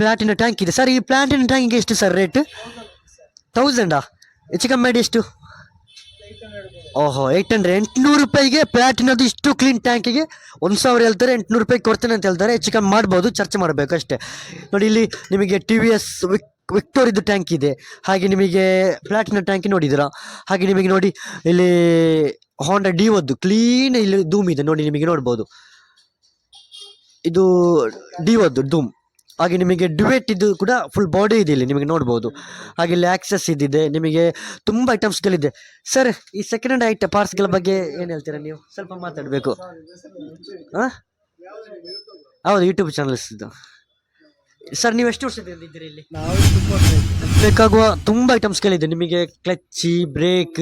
Platina tank ಇದೆ. Sir ಈ Platina ಟ್ಯಾಂಕಿಗೆ ಎಷ್ಟು ಸರ್ ರೇಟ್ ತೌಸಂಡಾ ಹೆಚ್ಚು ಕಮ್ಮಿ ಮಾಡಿ ಎಷ್ಟು? ಓಹೋ ಏಯ್ಟ್ ಹಂಡ್ರೆಡ್ ಎಂಟುನೂರು ರೂಪಾಯಿಗೆ ಪ್ಲಾಟಿನದು ಇಷ್ಟು ಕ್ಲೀನ್ ಟ್ಯಾಂಕಿಗೆ ಒಂದು ಸಾವಿರ ಹೇಳ್ತಾರೆ, ಎಂಟುನೂರು ರೂಪಾಯಿ ಕೊಡ್ತೇನೆ ಅಂತ ಹೇಳ್ತಾರೆ. ಹೆಚ್ಚು ಕಮ್ಮಿ ಮಾಡ್ಬೋದು, ಚರ್ಚೆ ಮಾಡಬೇಕು ಅಷ್ಟೇ. ನೋಡಿ, ಇಲ್ಲಿ ನಿಮಗೆ ಟಿ ವಿ ಎಸ್ ವಿಕ್ ವಿಕ್ಟೋರಿದ್ದು ಟ್ಯಾಂಕ್ ಇದೆ. ಹಾಗೆ ನಿಮಗೆ ಪ್ಲಾಟಿನ ಟ್ಯಾಂಕ್ ನೋಡಿದ್ದೀರಾ? ಹಾಗೆ ನಿಮಗೆ ನೋಡಿ, ಇಲ್ಲಿ ಹೋಂಡಾ ಡಿ ಒದ್ದು ಕ್ಲೀನ್ ಇಲ್ಲಿ ಧೂಮ್ ಇದೆ. ನೋಡಿ, ನಿಮಗೆ ನೋಡ್ಬೋದು. ಇದು ಡಿ ಒದ್ದು ಧೂಮ್. ಹಾಗೆ ನಿಮಗೆ ಡ್ಯುವೆಟ್ ಇದು ಕೂಡ ಫುಲ್ ಬಾಡಿ ಇದೆ ಇಲ್ಲಿ ನಿಮಗೆ ನೋಡ್ಬೋದು. ಹಾಗೆ ಇಲ್ಲಿ ಆಕ್ಸಸ್ ಇದಿದೆ ನಿಮಗೆ ತುಂಬ ಐಟಮ್ಸ್ಗಳಿದೆ ಸರ್ ಈ ಸೆಕೆಂಡ್ ಹ್ಯಾಂಡ್ ಐಟಮ್ ಪಾರ್ಟ್ಸ್ಗಳ ಬಗ್ಗೆ ಏನು ಹೇಳ್ತೀರಾ ನೀವು? ಸ್ವಲ್ಪ ಮಾತಾಡಬೇಕು. ಹಾಂ? ಹೌದು ಯೂಟ್ಯೂಬ್ ಚಾನಲ್ಸ್ ಇದು ಸರ್ ನೀವು ಎಷ್ಟು ವರ್ಷದಿಂದ ಇದ್ದೀರಿ ಇಲ್ಲಿ. ಬೇಕಾಗುವ ತುಂಬ ಐಟಮ್ಸ್ಗಳಿದೆ ನಿಮಗೆ ಕ್ಲಚ್ಚಿ ಬ್ರೇಕ್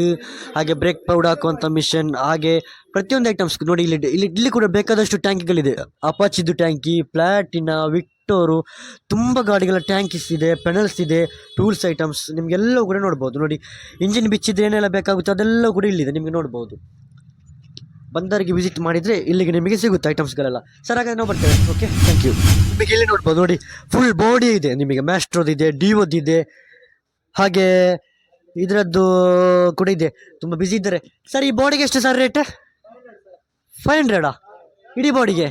ಹಾಗೆ ಬ್ರೇಕ್ ಪೌಡ್ ಹಾಕುವಂಥ ಮಿಷನ್ ಹಾಗೆ ಪ್ರತಿಯೊಂದು ಐಟಮ್ಸ್ ನೋಡಿ ಇಲ್ಲಿ ಇಲ್ಲಿ ಇಲ್ಲಿ ಕೂಡ ಬೇಕಾದಷ್ಟು ಟ್ಯಾಂಕ್ಗಳಿದೆ ಅಪಾಚಿದ್ದು ಟ್ಯಾಂಕಿ ಪ್ಲಾಟಿನ ವಿಕ್ಟೋರು ತುಂಬ ಗಾಡಿಗಳ ಟ್ಯಾಂಕಿಸ್ ಇದೆ, ಪೆನಲ್ಸ್ ಇದೆ, ಟೂಲ್ಸ್ ಐಟಮ್ಸ್ ನಿಮಗೆಲ್ಲವೂ ಕೂಡ ನೋಡ್ಬೋದು. ನೋಡಿ, ಇಂಜಿನ್ ಬಿಚ್ಚಿದ್ರೆ ಏನೆಲ್ಲ ಬೇಕಾಗುತ್ತೆ ಅದೆಲ್ಲ ಕೂಡ ಇಲ್ಲಿದೆ, ನಿಮಗೆ ನೋಡ್ಬೋದು. ಬಂದರಿಗೆ ವಿಸಿಟ್ ಮಾಡಿದರೆ ಇಲ್ಲಿಗೆ ನಿಮಗೆ ಸಿಗುತ್ತೆ ಐಟಮ್ಸ್ಗಳೆಲ್ಲ ಸರ್ ಹಾಗಾದ್ರೆ ನಾವು ಬರ್ತೇವೆ. ಓಕೆ ಥ್ಯಾಂಕ್ ಯು ನಿಮಗೆ ಇಲ್ಲಿ ನೋಡ್ಬೋದು, ನೋಡಿ ಫುಲ್ ಬಾಡಿ ಇದೆ. ನಿಮಗೆ ಮ್ಯಾಸ್ಟ್ರೋದಿದೆ ಇದೆ ಹಾಗೆ ಇದರದ್ದು ಕೂಡ ಇದೆ. ತುಂಬ ಬಿಸಿ ಇದ್ದಾರೆ. ಸರ್ ಈ ಬಾಡಿಗೆ ಎಷ್ಟು ಸರ್ ರೇಟ್ ಫೈವ್ ಹಂಡ್ರೆಡಾ ಇಡೀ ಬಾಡಿಗೆ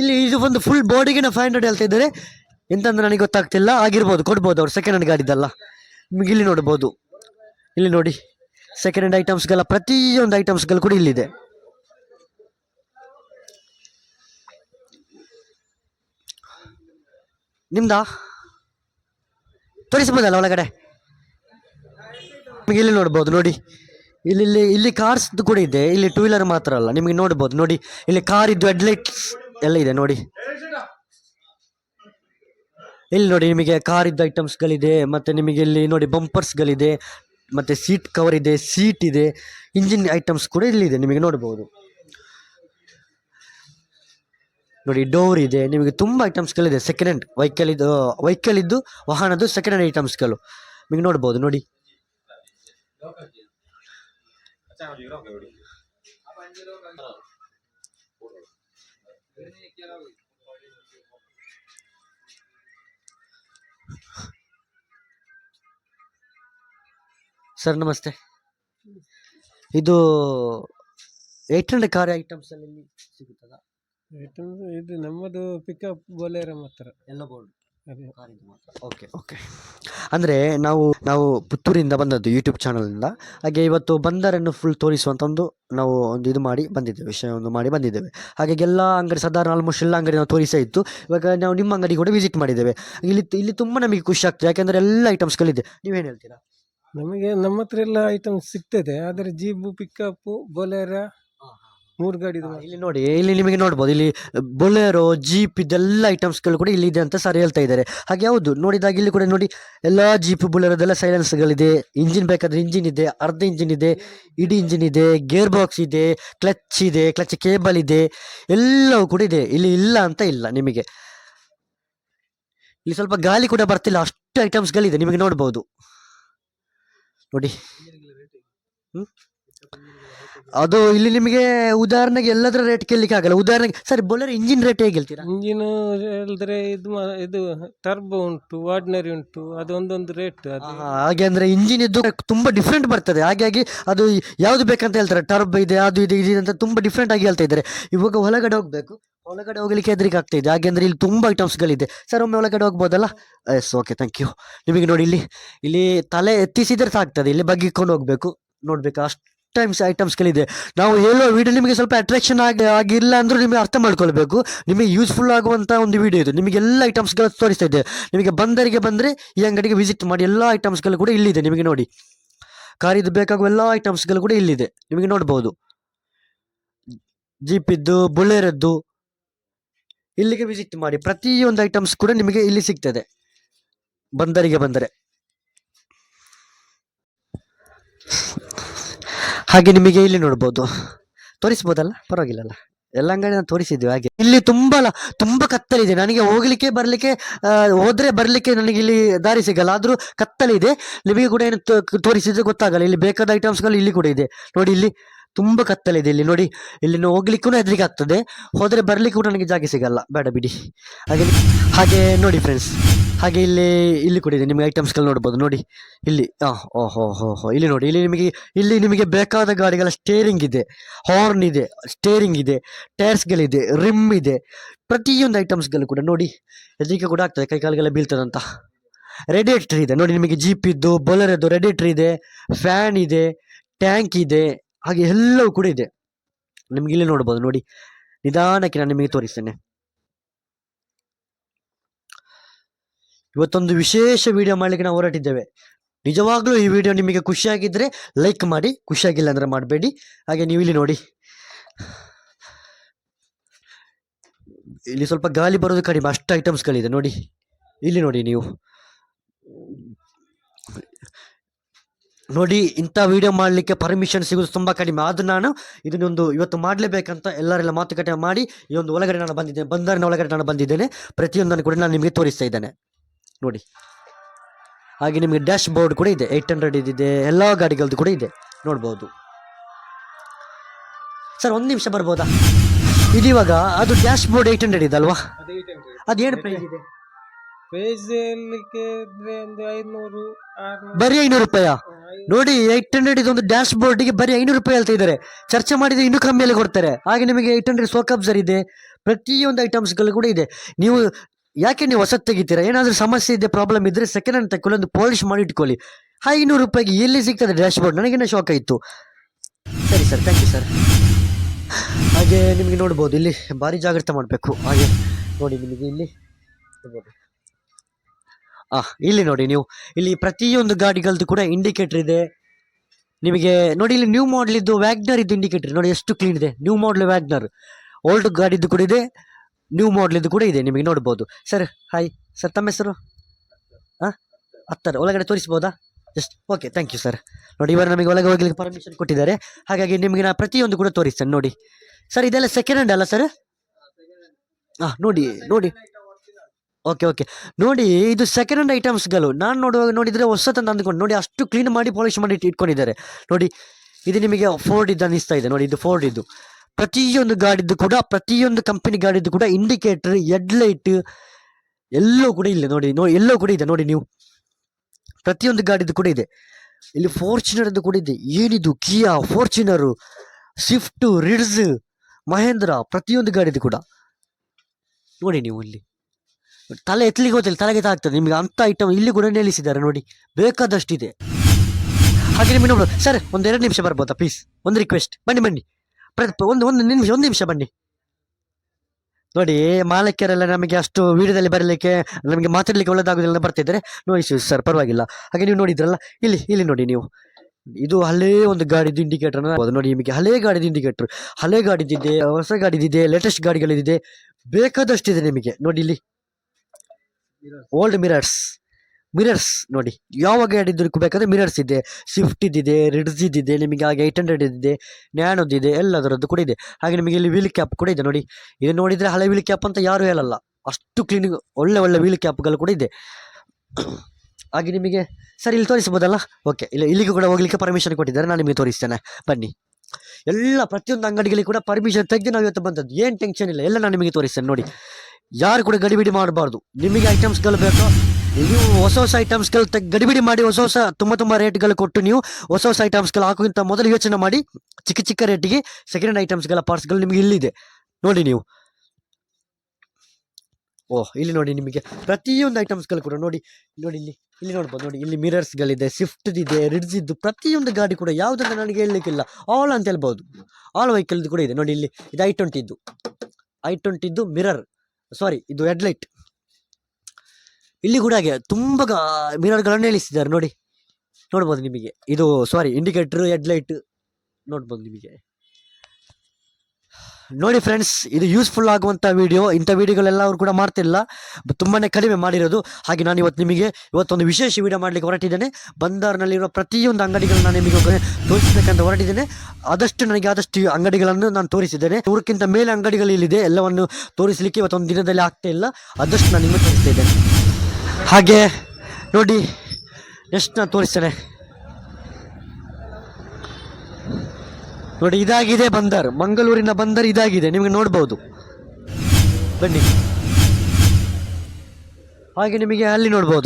ಇಲ್ಲಿ ಇದು ಒಂದು ಫುಲ್ ಬಾಡಿಗೆ ಫೈವ್ ಹಂಡ್ರೆಡ್ ಹೇಳ್ತಾ ಇದ್ದಾರೆ. ಎಂತಂದ್ರೆ ನನಗೆ ಗೊತ್ತಾಗ್ತಿಲ್ಲ. ಆಗಿರ್ಬೋದು, ಕೊಡ್ಬೋದು ಅವ್ರು ಸೆಕೆಂಡ್ ಹ್ಯಾಂಡ್ ಗಾಡಿದಲ್ಲ. ನಿಮಗೆ ಇಲ್ಲಿ ನೋಡ್ಬೋದು. ಇಲ್ಲಿ ನೋಡಿ ಸೆಕೆಂಡ್ ಹ್ಯಾಂಡ್ ಐಟಮ್ಸ್ಗೆಲ್ಲ ಪ್ರತಿಯೊಂದು ಐಟಮ್ಸ್ಗಳು ಕೂಡ ಇಲ್ಲಿದೆ. ನಿಮ್ದಾ? ತೋರಿಸ್ಬೋದಲ್ಲ ಒಳಗಡೆ? ನಿಮಗೆ ಇಲ್ಲಿ ನೋಡ್ಬೋದು, ನೋಡಿ. ಇಲ್ಲಿ ಇಲ್ಲಿ ಇಲ್ಲಿ ಕಾರ್ಸ್ ಕೂಡ ಇದೆ. ಇಲ್ಲಿ ಟೂ ವೀಲರ್ ಮಾತ್ರ ಅಲ್ಲ. ನಿಮಗೆ ನೋಡ್ಬೋದು, ನೋಡಿ. ಇಲ್ಲಿ ಕಾರ್ ಇದ್ದು ಹೆಡ್ಲೈಟ್ಸ್ ಎಲ್ಲ ಇದೆ ನೋಡಿ. ಇಲ್ಲಿ ನೋಡಿ ನಿಮಗೆ ಕಾರ್ ಇದ್ದ ಐಟಮ್ಸ್ಗಳಿದೆ ಮತ್ತು ನಿಮಗೆ ಇಲ್ಲಿ ನೋಡಿ ಬಂಪರ್ಸ್ಗಳಿದೆ ಮತ್ತು ಸೀಟ್ ಕವರ್ ಇದೆ ಸೀಟ್ ಇದೆ ಇಂಜಿನ್ ಐಟಮ್ಸ್ ಕೂಡ ಇಲ್ಲಿದೆ ನಿಮಗೆ ನೋಡ್ಬೋದು. ನೋಡಿ ಡೋರ್ ಇದೆ, ನಿಮಗೆ ತುಂಬ ಐಟಮ್ಸ್ಗಳಿದೆ ಸೆಕೆಂಡ್ ಹ್ಯಾಂಡ್ ವೆಹಿಕಲ್ ಇದು ವೆಹಿಕಲ್ ಇದ್ದು, ವಾಹನದ್ದು ಸೆಕೆಂಡ್ ಹ್ಯಾಂಡ್ ಐಟಮ್ಸ್ಗಳು ನಿಮಗೆ ನೋಡ್ಬೋದು, ನೋಡಿ. ಸರ್ ನಮಸ್ತೆ. ಇದು ಏಟ್ ಹಂಡ್ರೆಡ್ ಕಾರ್ ಐಟಮ್ಸ್ ಅಲ್ಲಿ ಸಿಗುತ್ತದಾ? ಇದು ನಮ್ಮದು ಪಿಕಪ್ ಬೊಲೇರ ಮಾತ್ರ. ಎಲ್ಲ ಬೋರ್ಡ್ ಓಕೆ ಓಕೆ ಅಂದರೆ ನಾವು ನಾವು ಪುತ್ತೂರಿಂದ ಬಂದದ್ದು ಯೂಟ್ಯೂಬ್ ಚಾನಲಿಂದ ಹಾಗೆ ಇವತ್ತು ಬಂದರನ್ನು ಫುಲ್ ತೋರಿಸುವಂಥ ಒಂದು ನಾವು ಒಂದು ಇದು ಮಾಡಿ ಬಂದಿದ್ದೇವೆ ವಿಷಯ ಒಂದು ಮಾಡಿ ಬಂದಿದ್ದೇವೆ. ಹಾಗೆ ಎಲ್ಲ ಅಂಗಡಿ ಸಾಧಾರಣ ಆಲ್ಮೋಸ್ಟ್ ಎಲ್ಲ ಅಂಗಡಿ ನಾವು ತೋರಿಸೇ ಇತ್ತು. ಇವಾಗ ನಾವು ನಿಮ್ಮ ಅಂಗಡಿ ಕೂಡ ವಿಸಿಟ್ ಮಾಡಿದ್ದೇವೆ. ಇಲ್ಲಿ ಇಲ್ಲಿ ತುಂಬ ನಮಗೆ ಖುಷಿ ಆಗ್ತದೆ ಯಾಕೆಂದರೆ ಎಲ್ಲ ಐಟಮ್ಸ್ಗಳಿದೆ ನೀವೇನು ಹೇಳ್ತೀರಾ? ನಮಗೆ ನಮ್ಮ ಹತ್ರ ಎಲ್ಲ ಐಟಮ್ಸ್ ಸಿಗ್ತದೆ ಆದರೆ ಜೀಬು ಪಿಕಪ್ಪು ಬೊಲೇರ ಮೂರು ಗಾಡಿ ಇಲ್ಲಿ ನೋಡಿ ಇಲ್ಲಿ ನಿಮಗೆ ನೋಡ್ಬೋದು ಇಲ್ಲಿ ಬೊಲೆರೋ ಜೀಪ್ ಇದೆಲ್ಲ ಐಟಮ್ಸ್ಗಳು ಕೂಡ ಇಲ್ಲಿ ಇದೆ ಅಂತ ಸರ್ ಹೇಳ್ತಾ ಇದ್ದಾರೆ. ಹಾಗೆ ಹೌದು ನೋಡಿದಾಗ ಇಲ್ಲಿ ಕೂಡ ನೋಡಿ ಎಲ್ಲ ಜೀಪ್ ಬೊಲೆರೋದೆಲ್ಲ ಸೈಲೆನ್ಸ್ಗಳಿದೆ. ಇಂಜಿನ್ ಬೇಕಾದ್ರೆ ಇಂಜಿನ್ ಇದೆ ಅರ್ಧ ಇಂಜಿನ್ ಇದೆ ಇಡೀ ಇಂಜಿನ್ ಇದೆ ಗೇರ್ ಬಾಕ್ಸ್ ಇದೆ ಕ್ಲಚ್ ಇದೆ ಕ್ಲಚ್ ಕೇಬಲ್ ಇದೆ ಎಲ್ಲವೂ ಕೂಡ ಇದೆ. ಇಲ್ಲಿ ಇಲ್ಲ ಅಂತ ಇಲ್ಲ ನಿಮಗೆ. ಇಲ್ಲಿ ಸ್ವಲ್ಪ ಗಾಳಿ ಕೂಡ ಬರ್ತಿಲ್ಲ ಅಷ್ಟು ಐಟಮ್ಸ್ಗಳಿದೆ ನಿಮಗೆ ನೋಡ್ಬೋದು. ನೋಡಿ. ಹ್ಮ್? ಅದು ಇಲ್ಲಿ ನಿಮಗೆ ಉದಾಹರಣೆಗೆ ಎಲ್ಲದರ ರೇಟ್ ಕೇಳಲಿಕ್ಕೆ ಆಗಲ್ಲ. ಉದಾಹರಣೆಗೆ ಸರಿ ಬೋಲರ್ ಇಂಜಿನ್ ರೇಟ್ ಹೇಗೆ ಹೇಳ್ತೀರಾ? ಇಂಜಿನ್ ಹೇಳಿದ್ರೆ ಇದು ಮಾ- ಇದು ಟರ್ಬೋ ಉಂಟು ಆರ್ಡಿನರಿ ಉಂಟು ಅದೊಂದೊಂದು ರೇಟ್ ಅದು. ಆ, ಹಾಗೆ ಅಂದ್ರೆ ಇಂಜಿನ್ ಇದ್ದು ತುಂಬಾ ಡಿಫ್ರೆಂಟ್ ಬರ್ತದೆ. ಹಾಗಾಗಿ ಅದು ಯಾವ್ದು ಬೇಕಂತ ಹೇಳ್ತಾರೆ? ಟರ್ಬ್ ಇದೆ ಅದು ಇದೆ ಇದು ಇದೆ ಅಂತ ತುಂಬಾ ಡಿಫ್ರೆಂಟ್ ಆಗಿ ಹೇಳ್ತಾ ಇದ್ದಾರೆ. ಇವಾಗ ಒಳಗಡೆ ಹೋಗ್ಬೇಕು. ಒಳಗಡೆ ಹೋಗ್ಲಿಕ್ಕೆ ಹೆದರಿಕೆ ಆಗ್ತಾ ಇದೆ. ಹಾಗೆ ಅಂದ್ರೆ ಇಲ್ಲಿ ತುಂಬಾ ಐಟಮ್ಸ್ಗಳಿದೆ ಸರ್ ಒಮ್ಮೆ ಒಳಗಡೆ ಹೋಗ್ಬೋದಲ್ಲ? ಎಸ್ ಓಕೆ ಥ್ಯಾಂಕ್ ಯು ನಿಮಗೆ ನೋಡಿ ಇಲ್ಲಿ ಇಲ್ಲಿ ತಲೆ ಎತ್ತಿಸಿದ್ರೆ ಸಾಕ್ತದೆ. ಇಲ್ಲಿ ಬಗ್ಗಿಕೊಂಡು ಹೋಗ್ಬೇಕು. ನೋಡ್ಬೇಕು ಅಷ್ಟು ಟೈಮ್ಸ್ ಐಟಮ್ಸ್ಗಳಿದೆ ನಾವು ಹೇಳೋ ವಿಡಿಯೋ ನಿಮಗೆ ಸ್ವಲ್ಪ ಅಟ್ರಾಕ್ಷನ್ ಆಗಿ, ಆಗಿಲ್ಲ ಅಂದರೂ ನಿಮಗೆ ಅರ್ಥ ಮಾಡ್ಕೊಳ್ಬೇಕು. ನಿಮಗೆ ಯೂಸ್ಫುಲ್ ಆಗುವಂಥ ಒಂದು ವಿಡಿಯೋ ಇದು. ನಿಮಗೆ ಎಲ್ಲ ಐಟಮ್ಸ್ಗಳು ತೋರಿಸ್ತಾ ಇದೆ. ನಿಮಗೆ ಬಂದರಿಗೆ ಬಂದರೆ ಈ ಅಂಗಡಿಗೆ ವಿಸಿಟ್ ಮಾಡಿ, ಎಲ್ಲ ಐಟಮ್ಸ್ಗಳು ಕೂಡ ಇಲ್ಲಿದೆ ನಿಮಗೆ ನೋಡಿ. ಕಾರಿದ್ದು ಬೇಕಾಗುವ ಎಲ್ಲ ಐಟಮ್ಸ್ಗಳು ಕೂಡ ಇಲ್ಲಿದೆ. ನಿಮಗೆ ನೋಡ್ಬೋದು. ಜೀಪಿದ್ದು ಬುಲೆರದ್ದು, ಇಲ್ಲಿಗೆ ವಿಸಿಟ್ ಮಾಡಿ. ಪ್ರತಿಯೊಂದು ಐಟಮ್ಸ್ ಕೂಡ ನಿಮಗೆ ಇಲ್ಲಿ ಸಿಗ್ತದೆ. ಬಂದರಿಗೆ ಬಂದರೆ. ಹಾಗೆ ನಿಮಗೆ ಇಲ್ಲಿ ನೋಡ್ಬೋದು. ತೋರಿಸ್ಬೋದಲ್ಲ? ಪರವಾಗಿಲ್ಲಲ್ಲ. ಎಲ್ಲ ಅಂಗಡಿ ನಾನು ತೋರಿಸಿದ್ವಿ ಹಾಗೆ. ಇಲ್ಲಿ ತುಂಬಾ ತುಂಬ ಕತ್ತಲಿದೆ. ನನಗೆ ಹೋಗ್ಲಿಕ್ಕೆ, ಬರ್ಲಿಕ್ಕೆ ಹೋದ್ರೆ ಬರ್ಲಿಕ್ಕೆ ನನಗೆ ಇಲ್ಲಿ ದಾರಿ ಸಿಗಲ್ಲ. ಆದ್ರೂ ಕತ್ತಲಿದೆ. ನಿಮಗೆ ಕೂಡ ಏನು ತೋರಿಸಿದ್ರೆ ಗೊತ್ತಾಗಲ್ಲ. ಇಲ್ಲಿ ಬೇಕಾದ ಐಟಮ್ಸ್ಗಳು ಇಲ್ಲಿ ಕೂಡ ಇದೆ. ನೋಡಿ ಇಲ್ಲಿ. ತುಂಬ ಕತ್ತಲಿದೆ ಇಲ್ಲಿ ನೋಡಿ. ಇಲ್ಲಿ ನಾವು ಹೋಗ್ಲಿಕ್ಕೂ ಹೆದರಿಕೆ ಆಗ್ತದೆ. ಹೋದರೆ ಬರಲಿಕ್ಕೂ ನನಗೆ ಜಾಗ ಸಿಗಲ್ಲ. ಬೇಡ ಬಿಡಿ. ಹಾಗೆ ಹಾಗೆ ನೋಡಿ ಫ್ರೆಂಡ್ಸ್ ಹಾಗೆ ಇಲ್ಲಿ ಇಲ್ಲಿ ಕೂಡ ಇದೆ. ನಿಮಗೆ ಐಟಮ್ಸ್ಗಳು ನೋಡ್ಬೋದು. ನೋಡಿ. ಇಲ್ಲಿ ಹಾಂ ಓಹೋ ಹೋ. ಇಲ್ಲಿ ನೋಡಿ. ಇಲ್ಲಿ ನಿಮಗೆ ಇಲ್ಲಿ ನಿಮಗೆ ಬೇಕಾದ ಗಾಡಿಗಳ ಸ್ಟೇರಿಂಗ್ ಇದೆ. ಹಾರ್ನ್ ಇದೆ ಸ್ಟೇರಿಂಗ್ ಇದೆ ಟೈರ್ಸ್ಗಳಿದೆ ರಿಮ್ ಇದೆ ಪ್ರತಿಯೊಂದು ಐಟಮ್ಸ್ಗಳು ಕೂಡ ನೋಡಿ. ಹೆದರಿಕೆ ಕೂಡ ಆಗ್ತದೆ. ಕೈ ಕಾಲಿಗೆಲ್ಲ ಬೀಳ್ತದಂತ. ರೆಡಿಯೇಟರ್ ಇದೆ. ನೋಡಿ, ನಿಮಗೆ ಜೀಪ್ ಇದ್ದು ಬೊಲರದ್ದು ರೆಡಿಯೇಟರ್ ಇದೆ. ಫ್ಯಾನ್ ಇದೆ. ಟ್ಯಾಂಕ್ ಇದೆ. ಹಾಗೆ ಎಲ್ಲವೂ ಕೂಡ ಇದೆ. ನಿಮ್ಗೆ ಇಲ್ಲಿ ನೋಡ್ಬೋದು, ನೋಡಿ. ನಿಧಾನಕ್ಕೆ ನಾನು ನಿಮಗೆ ತೋರಿಸ್ತೇನೆ. ಇವತ್ತೊಂದು ವಿಶೇಷ ವಿಡಿಯೋ ಮಾಡಲಿಕ್ಕೆ ನಾವು ಹೊರಟಿದ್ದೇವೆ. ನಿಜವಾಗ್ಲೂ ಈ ವಿಡಿಯೋ ನಿಮಗೆ ಖುಷಿಯಾಗಿದ್ದರೆ ಲೈಕ್ ಮಾಡಿ, ಖುಷಿಯಾಗಿಲ್ಲ ಅಂದ್ರೆ ಮಾಡಬೇಡಿ. ಹಾಗೆ ನೀವು ಇಲ್ಲಿ ನೋಡಿ. ಇಲ್ಲಿ ಸ್ವಲ್ಪ ಗಾಳಿ ಬರೋದು ಕಡಿಮೆ, ಅಷ್ಟು ಐಟಮ್ಸ್ಗಳಿದೆ ನೋಡಿ. ಇಲ್ಲಿ ನೋಡಿ ನೀವು. ನೋಡಿ ಇಂಥ ವಿಡಿಯೋ ಮಾಡಲಿಕ್ಕೆ ಪರ್ಮಿಷನ್ ಸಿಗೋದು ತುಂಬ ಕಡಿಮೆ. ಆದರೂ ನಾನು ಇದನ್ನೊಂದು ಇವತ್ತು ಮಾಡಲೇಬೇಕಂತ ಎಲ್ಲರೆಲ್ಲ ಮಾತುಕತೆ ಮಾಡಿ ಈ ಒಂದು ಒಳಗಡೆ ನಾನು ಬಂದಿದ್ದೇನೆ ಬಂದರಿನ ಒಳಗಡೆ ನಾನು ಬಂದಿದ್ದೇನೆ. ಪ್ರತಿಯೊಂದನ್ನು ಕೂಡ ನಾನು ನಿಮಗೆ ತೋರಿಸ್ತಾ ಇದ್ದೇನೆ. ನೋಡಿ. ಹಾಗೆ ನಿಮಗೆ ಡ್ಯಾಶ್ ಬೋರ್ಡ್ ಕೂಡ ಇದೆ ಏಯ್ಟ್ ಹಂಡ್ರೆಡ್ ಇದೆ ಎಲ್ಲ ಗಾಡಿಗಳದ್ದು ಕೂಡ ಇದೆ. ನೋಡ್ಬೋದು. ಸರ್ ಒಂದು ನಿಮಿಷ ಬರ್ಬೋದಾ? ಇದು ಇವಾಗ ಅದು ಡ್ಯಾಶ್ ಬೋರ್ಡ್ ಏಯ್ಟ್ ಹಂಡ್ರೆಡ್ ಇದೆ ಅಲ್ವಾ? ಅದೇನು ಪ್ರೈಸ್ ಇದೆ? ಒಂದು ಐನೂರು ಆರ್ನೂರು ಬರೀ ಐನೂರು ರೂಪಾಯ? ನೋಡಿ ಏಟ್ ಹಂಡ್ರೆಡ್ ಇದೊಂದು ಡ್ಯಾಶ್ ಬೋರ್ಡ್ಗೆ ಬರೀ ಐನೂರು ರೂಪಾಯಿ ಹೇಳ್ತಾ ಇದ್ದಾರೆ. ಚರ್ಚೆ ಮಾಡಿದ್ರೆ ಇನ್ನೂ ಕಮ್ಮಿಯಲ್ಲಿ ಕೊಡ್ತಾರೆ. ಹಾಗೆ ನಿಮಗೆ ಏಟ್ ಹಂಡ್ರೆಡ್ ಸೋಕ್ ಅಬ್ಸರ್ ಇದೆ. ಪ್ರತಿಯೊಂದು ಐಟಮ್ಸ್ಗಳು ಕೂಡ ಇದೆ. ನೀವು ಯಾಕೆ ನೀವು ಹೊಸದು ತೆಗಿತೀರಾ? ಏನಾದರೂ ಸಮಸ್ಯೆ ಇದೆ ಪ್ರಾಬ್ಲಮ್ ಇದ್ರೆ ಸೆಕೆಂಡ್ ಹ್ಯಾಂಡ್ ತಗೊಳ್ಳಿ ಒಂದು ಪಾಲಿಶ್ ಮಾಡಿ ಇಟ್ಕೊಳ್ಳಿ. ಐನೂರು ರೂಪಾಯಿಗೆ ಎಲ್ಲಿ ಸಿಗ್ತದೆ ಡ್ಯಾಶ್ ಬೋರ್ಡ್ ನನಗೇನೋ ಶಾಕ್ ಆಯಿತು. ಸರಿ ಸರ್ ಥ್ಯಾಂಕ್ ಯು ಸರ್ ಹಾಗೆ ನಿಮಗೆ ನೋಡ್ಬೋದು ಇಲ್ಲಿ ಭಾರಿ ಜಾಗ್ರತೆ ಮಾಡಬೇಕು. ಹಾಗೆ ನೋಡಿ ನಿಮಗೆ ಇಲ್ಲಿ. ನೋಡ್ಬೋದು. ಆ, ಇಲ್ಲಿ ನೋಡಿ ನೀವು. ಇಲ್ಲಿ ಪ್ರತಿಯೊಂದು ಗಾಡಿಗಳದ್ದು ಕೂಡ ಇಂಡಿಕೇಟರ್ ಇದೆ. ನಿಮಗೆ ನೋಡಿ ಇಲ್ಲಿ ನ್ಯೂ ಮಾಡಲ್ ಇದ್ದು ವ್ಯಾಗ್ನರ್ ಇದ್ದು ಇಂಡಿಕೇಟರ್ ನೋಡಿ ಎಷ್ಟು ಕ್ಲೀನ್ ಇದೆ. ನ್ಯೂ ಮಾಡಲ್ ವ್ಯಾಗ್ನರ್ ಓಲ್ಡ್ ಗಾಡಿದ್ದು ಕೂಡ ಇದೆ. ನ್ಯೂ ಮಾಡಲ್ ಇದು ಕೂಡ ಇದೆ. ನಿಮಗೆ ನೋಡ್ಬೋದು. ಸರ್ ಹಾಯ್ ಸರ್ ತಮ್ಮ ಹೆಸರು? ಹಾಂ ಹತ್ತರ ಒಳಗಡೆ ತೋರಿಸ್ಬೋದಾ? Just okay thank you sir ನೋಡಿ, ಇವರು ನಮಗೆ ಒಳಗೆ ಹೋಗಲಿಕ್ಕೆ ಪರ್ಮಿಷನ್ ಕೊಟ್ಟಿದ್ದಾರೆ. ಹಾಗಾಗಿ ನಿಮಗೆ ನಾನು ಪ್ರತಿಯೊಂದು ಕೂಡ ತೋರಿಸ್ತೇನೆ. ನೋಡಿ. ಸರ್ ಇದೆಲ್ಲ ಸೆಕೆಂಡ್ ಹ್ಯಾಂಡ್ ಅಲ್ಲ ಸರ್ ಹಾಂ ನೋಡಿ ನೋಡಿ. ಓಕೆ ಓಕೆ ನೋಡಿ, ಇದು ಸೆಕೆಂಡ್ ಹ್ಯಾಂಡ್ ಐಟಮ್ಸ್ಗಳು ನಾನು ನೋಡುವಾಗ ನೋಡಿದರೆ ಹೊಸತಂತ ಅಂದ್ಕೊಂಡು ನೋಡಿ ಅಷ್ಟು ಕ್ಲೀನ್ ಮಾಡಿ ಪಾಲಿಶ್ ಮಾಡಿ ಇಟ್ಕೊಂಡಿದ್ದಾರೆ. ನೋಡಿ, ಇದು ನಿಮಗೆ ಫೋರ್ಡ್ ಇದು ಅನ್ನಿಸ್ತಾ ಇದೆ. ನೋಡಿ, ಇದು ಫೋರ್ಡ್ ಇದು ಪ್ರತಿಯೊಂದು ಗಾಡಿದ್ದು ಕೂಡ, ಪ್ರತಿಯೊಂದು ಕಂಪನಿ ಗಾಡಿದ್ದು ಕೂಡ ಇಂಡಿಕೇಟರ್ ಲೈಟ್ ಎಲ್ಲೋ ಕೂಡ ಇಲ್ಲ. ನೋಡಿ ನೋ ಎಲ್ಲೋ ಕೂಡ ಇದೆ. ನೋಡಿ ನೀವು. ಪ್ರತಿಯೊಂದು ಗಾಡಿದ್ದು ಕೂಡ ಇದೆ. ಇಲ್ಲಿ ಫಾರ್ಚುನರ್ದು ಕೂಡ ಇದೆ. ಏನಿದು? ಕಿಯಾ ಫಾರ್ಚುನರು ಸ್ವಿಫ್ಟು ರಿಡ್ಸ್ ಮಹೇಂದ್ರ ಪ್ರತಿಯೊಂದು ಗಾಡಿದು ಕೂಡ. ನೋಡಿ ನೀವು ಇಲ್ಲಿ. ತಲೆ ಎತ್ತಲಿಕ್ಕೆ ಗೊತ್ತಿಲ್ಲ, ತಲೆಗೆ ತಾಗ್ತದೆ ನಿಮಗೆ ಅಂಥ ಐಟಮ್ ಇಲ್ಲಿ ಕೂಡ ನಿಲ್ಲಿಸಿದ್ದಾರೆ ನೋಡಿ. ಬೇಕಾದಷ್ಟಿದೆ. ಹಾಗೆ ನಿಮಗೆ ನೋಡೋದು ಸರ್, ಒಂದು ಎರಡು ನಿಮಿಷ ಬರ್ಬೋದಾ ಪ್ಲೀಸ್ ಒಂದು ರಿಕ್ವೆಸ್ಟ್ ಬನ್ನಿ ಬನ್ನಿ. ಪ್ರತಿ ಒಂದು ಒಂದು ನಿಮಿಷ ಒಂದು ನಿಮಿಷ ಬನ್ನಿ. ನೋಡಿ ಮಾಲಕ್ಯರೆಲ್ಲ ನಮಗೆ ಅಷ್ಟು ವೀಡಿಯೋದಲ್ಲಿ ಬರಲಿಕ್ಕೆ, ನಮಗೆ ಮಾತಾಡಲಿಕ್ಕೆ ಒಳ್ಳೆದಾಗೋದಿಲ್ಲ ಬರ್ತಿದ್ರೆ ನೋ ಇಶ್ಯೂಸ್ ಸರ್ ಪರವಾಗಿಲ್ಲ. ಹಾಗೆ ನೀವು ನೋಡಿದ್ರಲ್ಲ, ಇಲ್ಲಿ ಇಲ್ಲಿ ನೋಡಿ ನೀವು. ಇದು ಹಳೇ ಒಂದು ಗಾಡಿದು ಇಂಡಿಕೇಟರ್ ನೋಡಿ, ನಿಮಗೆ ಹಳೇ ಗಾಡಿದು ಇಂಡಿಕೇಟರ್ ಹಳೇ ಗಾಡಿದಿದೆ, ಹೊಸ ಗಾಡಿದಿದೆ ಲೇಟೆಸ್ಟ್ ಗಾಡಿಗಳಿದೆ ಬೇಕಾದಷ್ಟಿದೆ ನಿಮಗೆ. ನೋಡಿ, ಇಲ್ಲಿ. ಓಲ್ಡ್ ಮಿರರ್ಸ್ ಮಿರರ್ಸ್ ನೋಡಿ. ಯಾವ ಗಾಡಿದ್ದು ಬೇಕಾದ್ರೆ ಮಿರರ್ಸ್ ಇದೆ. ಸ್ವಿಫ್ಟ್ ಇದ್ದಿದೆ ರಿಡ್ಸ್ ಇದ್ದಿದೆ, ನಿಮಗೆ ಹಾಗೆ ಏಟ್ ಹಂಡ್ರೆಡ್ ಇದೆ ನ್ಯಾನೋದಿದೆ ಎಲ್ಲದರದ್ದು ಕೂಡ ಇದೆ. ಹಾಗೆ ನಿಮಗೆ ಇಲ್ಲಿ ವೀಲ್ ಕ್ಯಾಪ್ ಕೂಡ ಇದೆ ನೋಡಿ. ಇದು ನೋಡಿದರೆ ಹಳೆ ವೀಲ್ ಕ್ಯಾಪ್ ಅಂತ ಯಾರು ಹೇಳಲ್ಲ. ಅಷ್ಟು ಕ್ಲೀನಿಂಗ್ ಒಳ್ಳೆ ಒಳ್ಳೆ ವೀಲ್ ಕ್ಯಾಪ್ಗಳು ಕೂಡ ಇದೆ. ಹಾಗೆ ನಿಮಗೆ, ಸರಿ, ಇಲ್ಲಿ ತೋರಿಸ್ಬೋದಲ್ಲ ಓಕೆ ಇಲ್ಲ, ಇಲ್ಲಿಗೂ ಕೂಡ ಹೋಗ್ಲಿಕ್ಕೆ ಪರ್ಮಿಷನ್ ಕೊಟ್ಟಿದ್ದಾರೆ. ನಾನು ನಿಮಗೆ ತೋರಿಸ್ತೇನೆ. ಬನ್ನಿ. ಎಲ್ಲ ಪ್ರತಿಯೊಂದು ಅಂಗಡಿಗಳಿಗೆ ಕೂಡ ಪರ್ಮಿಷನ್ ತೆಗೆದು ನಾವು ಇವತ್ತು ಬಂದದ್ದು. ಏನು ಟೆನ್ಷನ್ ಇಲ್ಲ. ಎಲ್ಲ ನಾನು ನಿಮಗೆ ತೋರಿಸ್ತೇನೆ ನೋಡಿ. ಯಾರು ಕೂಡ ಗಡಿಬಿಡಿ ಮಾಡಬಾರ್ದು. ನಿಮಗೆ ಐಟಮ್ಸ್ಗಳು ಬೇಕೋ, ನೀವು ಹೊಸ ಹೊಸ ಐಟಮ್ಸ್ಗಳು ಗಡಿಬಿಡಿ ಮಾಡಿ ಹೊಸ ಹೊಸ, ತುಂಬ ತುಂಬ ರೇಟ್ಗಳು ಕೊಟ್ಟು ನೀವು ಹೊಸ ಹೊಸ ಐಟಮ್ಸ್ಗಳು ಹಾಕೋಕ್ಕಿಂತ ಮೊದಲು ಯೋಚನೆ ಮಾಡಿ, ಚಿಕ್ಕ ಚಿಕ್ಕ ರೇಟಿಗೆ ಸೆಕೆಂಡ್ ಹ್ಯಾಂಡ್ ಐಟಮ್ಸ್ಗಳ ಪಾರ್ಟ್ಸ್ಗಳು ನಿಮಗೆ ಇಲ್ಲಿದೆ. ನೋಡಿ ನೀವು. ಓಹ್ ಇಲ್ಲಿ ನೋಡಿ ನಿಮಗೆ ಪ್ರತಿಯೊಂದು ಐಟಮ್ಸ್ಗಳು ಕೂಡ ನೋಡಿ ನೋಡಿ ಇಲ್ಲಿ ಇಲ್ಲಿ ನೋಡ್ಬೋದು, ನೋಡಿ ಇಲ್ಲಿ ಮಿರರ್ಸ್ಗಳಿದೆ ಸ್ವಿಫ್ಟ್ದಿದೆ ಇದ್ದು ಪ್ರತಿಯೊಂದು ಗಾಡಿ ಕೂಡ ಯಾವುದಂತ ನನಗೆ ಹೇಳಲಿಕ್ಕಿಲ್ಲ. ಆಲ್ ಅಂತ ಹೇಳ್ಬೋದು. ಆಲ್ ವೆಹಿಕಲ್ದು ಕೂಡ ಇದೆ. ನೋಡಿ ಇಲ್ಲಿ, ಇದು ಐ ಟ್ವೆಂಟಿದ್ದು ಐ ಟ್ವೆಂಟಿದ್ದು ಮಿರರ್ ಸಾರಿ ಇದು ಹೆಡ್ಲೈಟ್ ಇಲ್ಲಿ ಕೂಡ ಹಾಗೆ ತುಂಬ ಮಿರರ್ಗಳನ್ನು ಇಳಿಸಿದ್ದಾರೆ ನೋಡಿ. ನೋಡ್ಬೋದು ನಿಮಗೆ. ಇದು ಸಾರಿ ಇಂಡಿಕೇಟರ್ ಹೆಡ್ಲೈಟ್ ನೋಡ್ಬೋದು ನಿಮಗೆ. ನೋಡಿ ಫ್ರೆಂಡ್ಸ್ ಇದು ಯೂಸ್ಫುಲ್ ಆಗುವಂಥ ವೀಡಿಯೋ ಇಂಥ ವೀಡಿಯೋಗಳೆಲ್ಲ ಅವರು ಕೂಡ ಮಾಡ್ತಿಲ್ಲ. ತುಂಬಾ ಕಡಿಮೆ ಮಾಡಿರೋದು. ಹಾಗೆ ನಾನು ಇವತ್ತು ನಿಮಗೆ ಇವತ್ತೊಂದು ವಿಶೇಷ ವಿಡಿಯೋ ಮಾಡಲಿಕ್ಕೆ ಹೊರಟಿದ್ದೇನೆ. ಬಂದಾರ್ನಲ್ಲಿರುವ ಪ್ರತಿಯೊಂದು ಅಂಗಡಿಗಳನ್ನ ನಾನು ನಿಮಗೆ ತೋರಿಸಬೇಕಂತ ಹೊರಟಿದ್ದೇನೆ. ಆದಷ್ಟು ನನಗೆ ಆದಷ್ಟು ಅಂಗಡಿಗಳನ್ನು ನಾನು ತೋರಿಸಿದ್ದೇನೆ. ನೂರಕ್ಕಿಂತ ಮೇಲೆ ಅಂಗಡಿಗಳಿಲ್ಲಿದೆ ಎಲ್ಲವನ್ನು ತೋರಿಸಲಿಕ್ಕೆ ಇವತ್ತೊಂದು ದಿನದಲ್ಲಿ ಆಗ್ತಾ ಇಲ್ಲ. ಆದಷ್ಟು ನಾನು ನಿಮಗೆ ತೋರಿಸ್ತಾ ಇದ್ದೇನೆ. ಹಾಗೆ ನೋಡಿ ನೆಕ್ಸ್ಟ್ ನಾನು ತೋರಿಸ್ತೇನೆ. ನೋಡಿ ಇದಾಗಿದೆ ಬಂದರ್. ಮಂಗಳೂರಿನ ಬಂದರ್ ಇದಾಗಿದೆ. ನಿಮಗೆ ನೋಡ್ಬೋದು. ಬನ್ನಿ. ಹಾಗೆ ನಿಮಗೆ ಅಲ್ಲಿ ನೋಡ್ಬೋದು.